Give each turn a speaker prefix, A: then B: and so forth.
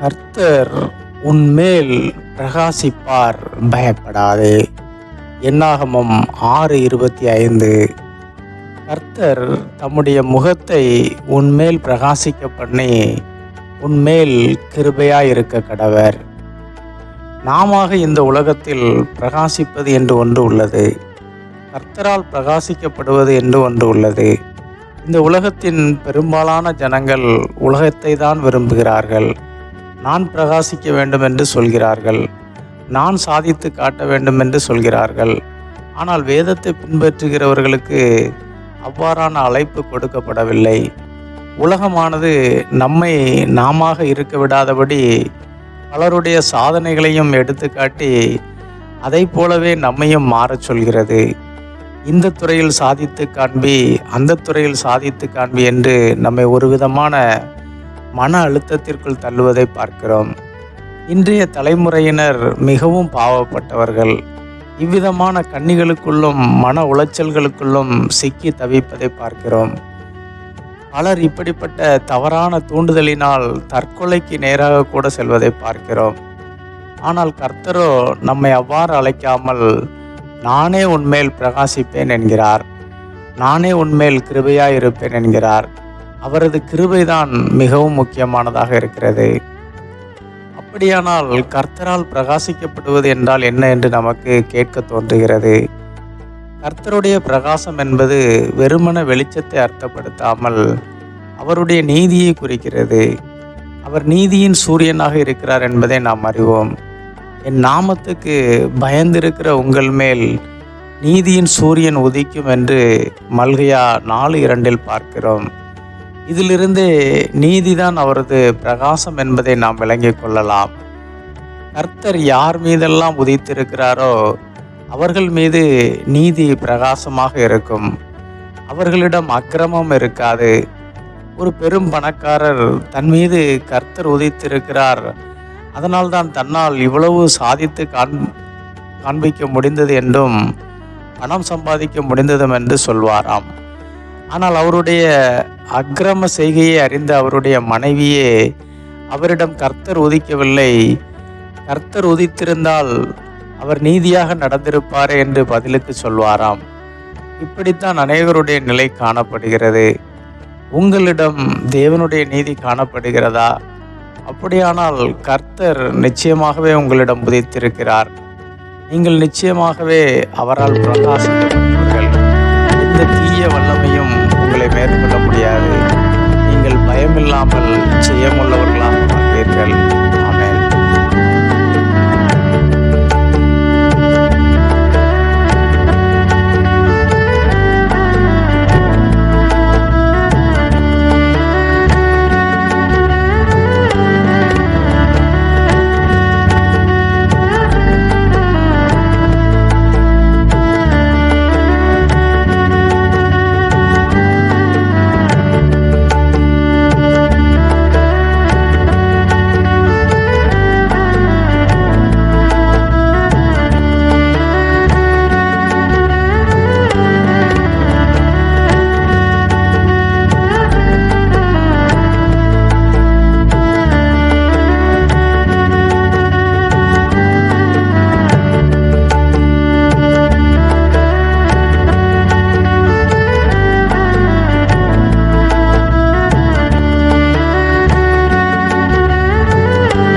A: கர்த்தர் உன்மேல் பிரகாசிப்பார். பயப்படாதே. என்னாகமம் ஆறு இருபத்தி ஐந்து. கர்த்தர் தம்முடைய முகத்தை உன்மேல் பிரகாசிக்க பண்ணி உன்மேல் கிருபையாய் இருக்க கடவர். நாம இந்த உலகத்தில் பிரகாசிப்பது என்று ஒன்று உள்ளது. கர்த்தரால் பிரகாசிக்கப்படுவது என்று ஒன்று உள்ளது. இந்த உலகத்தின் பெரும்பாலான ஜனங்கள் உலகத்தை தான் விரும்புகிறார்கள். நான் பிரகாசிக்க வேண்டும் என்று சொல்கிறார்கள். நான் சாதித்து காட்ட வேண்டும் என்று சொல்கிறார்கள். ஆனால் வேதத்தை பின்பற்றுகிறவர்களுக்கு அவ்வாறான அழைப்பு கொடுக்கப்படவில்லை. உலகமானது நம்மை நாம இருக்க விடாதபடி பலருடைய சாதனைகளையும் எடுத்துக்காட்டி அதை போலவே நம்மையும் மாறச் சொல்கிறது. இந்த துறையில் சாதித்து காண்பி அந்த துறையில் சாதித்து காண்பி என்று நம்மை ஒரு விதமான மன அழுத்தத்திற்குள் தள்ளுவதை பார்க்கிறோம். இன்றைய தலைமுறையினர் மிகவும் பாவப்பட்டவர்கள். இவ்விதமான கண்ணிகளுக்குள்ளும் மன உளைச்சல்களுக்குள்ளும் சிக்கி தவிப்பதை பார்க்கிறோம். பலர் இப்படிப்பட்ட தவறான தூண்டுதலினால் தற்கொலைக்கு நேராக கூட செல்வதை பார்க்கிறோம். ஆனால் கர்த்தரோ நம்மை அவ்வாறு அழைக்காமல் நானே உன்மேல் பிரகாசிப்பேன் என்கிறார். நானே உன்மேல் கிருபையாயிருப்பேன் என்கிறார். அவரது கிருபைதான் மிகவும் முக்கியமானதாக இருக்கிறது. அப்படியானால் கர்த்தரால் பிரகாசிக்கப்படுவது என்றால் என்ன என்று நமக்கு கேட்க தோன்றுகிறது. கர்த்தருடைய பிரகாசம் என்பது வெறுமன வெளிச்சத்தை அர்த்தப்படுத்தாமல் அவருடைய நீதியை குறிக்கிறது. அவர் நீதியின் சூரியனாக இருக்கிறார் என்பதை நாம் அறிவோம். என் நாமத்துக்கு பயந்திருக்கிற உங்கள் மேல் நீதியின் சூரியன் உதிக்கும் என்று மல்கையா நாலு இரண்டில் பார்க்கிறோம். இதிலிருந்து நீதிதான் அவரது பிரகாசம் என்பதை நாம் விளங்கிக் கொள்ளலாம். கர்த்தர் யார் மீதெல்லாம் உதித்திருக்கிறாரோ அவர்கள் மீது நீதி பிரகாசமாக இருக்கும். அவர்களிடம் அக்கிரமம் இருக்காது. ஒரு பெரும் பணக்காரர் தன் மீது கர்த்தர் உதித்திருக்கிறார். அதனால்தான் தன்னால் இவ்வளவு சாதித்து காண் காண்பிக்க முடிந்தது என்றும் பணம் சம்பாதிக்க முடிந்ததும் என்று சொல்வாராம். ஆனால் அவருடைய அக்கிரம செய்கையை அறிந்த அவருடைய மனைவியே அவரிடம் கர்த்தர் உதிக்கவில்லை. கர்த்தர் உதித்திருந்தால் அவர் நீதியாக நடந்திருப்பாரே என்று பதிலுக்கு சொல்வாராம். இப்படித்தான் அநேகருடைய நிலை காணப்படுகிறது. உங்களிடம் தேவனுடைய நீதி காணப்படுகிறதா? அப்படியானால் கர்த்தர் நிச்சயமாகவே உங்களிடம் உதித்திருக்கிறார். நீங்கள் நிச்சயமாகவே அவரால் பிரகாசிக்கப்பட்டீர்கள் இந்த தீய வல்ல மேற்கொள்ள முடியாது. நீங்கள் பயமில்லாமல் ஜெயமுள்ளவர்கள்